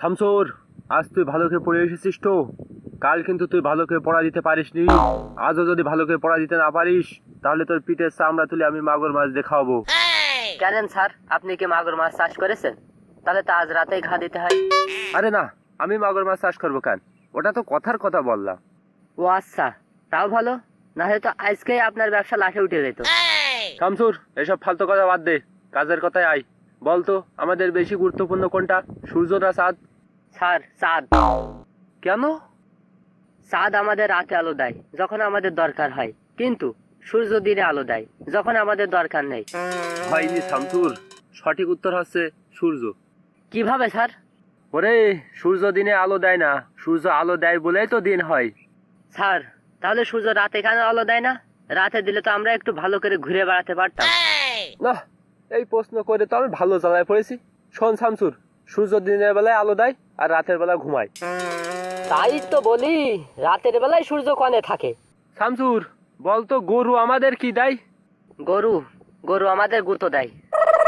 শামসুর আজ তুই ভালো করে পড়ে এসেছিস তো। কাল কিন্তু তুই ভালো করে পড়া দিতে পারিসনি। আজও যদি ভালো করে পড়া দিতে না পারিস তাহলে তোর পিঠের চামড়া তুলে আমি মাগুর মাছ দেখাবো। জানেন স্যার আপনি কি মাগুর মাছ চাষ করেছেন? তাহলে তো আজ রাতেই ঘা দিতে হয়। আরে না আমি মাগুর মাছ চাষ করব কেন? ওটা তো কথার কথা বললাম। ও আচ্ছা তাও ভালো? না হয়তো আজকেই আপনার ব্যবসা লাঠে উঠে যেত। শামসুর এসব ফালতু কথা বাদ দে কাজের কথায় আয়। বলতো আমাদের বেশি গুরুত্বপূর্ণ কোনটা? সূর্য না চাঁদ স্যার চাঁদ কেন? চাঁদ আমাদের রাতে আলো দেয় যখন আমাদের দরকার হয়। কিন্তু সূর্য দিনে আলো দেয় যখন আমাদের দরকার নেই। হয়নি শামসুর। সঠিক উত্তর হচ্ছে সূর্য। কীভাবে স্যার? ওরে সূর্য দিনে আলো দেয় না। সূর্য আলো দেয় বলেই তো দিন হয়। স্যার তাহলে সূর্য রাতে কেন আলো দেয় না? রাতে দিলে তো আমরা একটু ভালো করে ঘুরে বেড়াতে পারতাম। না এই প্রশ্ন করে তো আমি ভালো জ্বালায় পড়েছি। শোন শামসুর সূর্য দিনের বেলায় আলো দেয় আর রাতের বেলা ঘুমায়। তাই তো বলি রাতের বেলায় সূর্য কনে থাকে। শামসুর বলতো গরু আমাদের কি দেয়? গরু গরু আমাদের গুঁতো দেয়।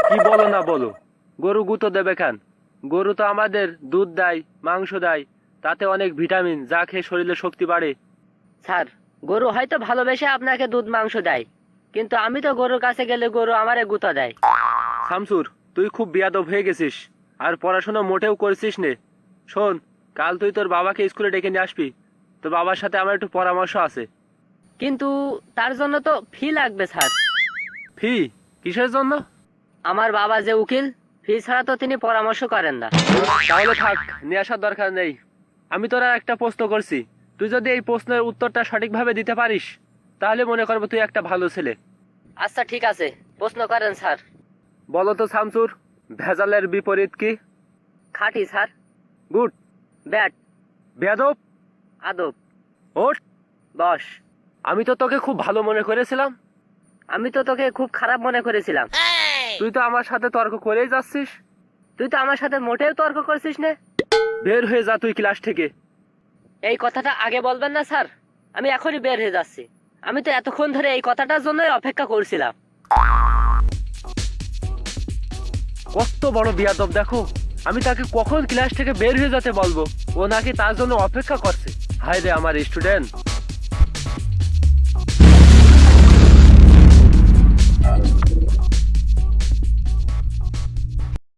কি বলো না বলো গরু গুঁতো দেবে কেন? গরু তো আমাদের দুধ দেয় মাংস দেয় তাতে অনেক ভিটামিন যা খেয়ে শরীরে শক্তি বাড়ে। স্যার গরু হয়তো ভালোবেসে আপনাকে দুধ মাংস দেয় কিন্তু আমি তো গরুর কাছে গেলে গরু আমারে গুঁতো দেয়। শামসুর তুই খুব বিয়াদব হয়ে গেছিস। আর পড়াশোনা মোটেও করছিস নে। শোন কাল তুই তোর বাবাকে স্কুলে ডেকে নিয়ে আসবি। তোর বাবার সাথে আমার একটু পরামর্শ আছে। কিন্তু তার জন্য তো ফি লাগবে স্যার। ফি? কিসের জন্য? আমার বাবা যে উকিল ফি ছাড়া তো তিনি পরামর্শ করেন না। তাহলে থাক নিয়ে আসার দরকার নেই। আমি তোরা একটা প্রশ্ন করছি। তুই যদি এই প্রশ্নের উত্তরটা সঠিকভাবে দিতে পারিস তাহলে মনে করব তুই একটা ভালো ছেলে। আচ্ছা ঠিক আছে। প্রশ্ন করেন স্যার। বলো তো শামসুর। ভেজালের বিপরীত কি? খাঁটি স্যার। গুড। ব্যাট বেয়াদব? আদব। ওট। বস। আমি তো তোকে খুব ভালো মনে করেছিলাম। আমি তো তোকে খুব খারাপ মনে করেছিলাম। তুই তো আমার সাথে তর্ক করেই যাচ্ছিস। তুই তো আমার সাথে মোটেও তর্ক করছিস না। বের হয়ে যা তুই ক্লাস থেকে। এই কথাটা আগে বলবেন না স্যার। আমি এখনই বের হয়ে যাচ্ছি। আমি তো এতক্ষণ ধরে এই কথাটার জন্যই অপেক্ষা করছিলাম। কত বড় বিয়াদব, দেখো। আমি তাকে কখন ক্লাস থেকে বের হয়ে যেতে বলব? ও নাকি তার জন্য অপেক্ষা করছে। হায় রে আমার স্টুডেন্ট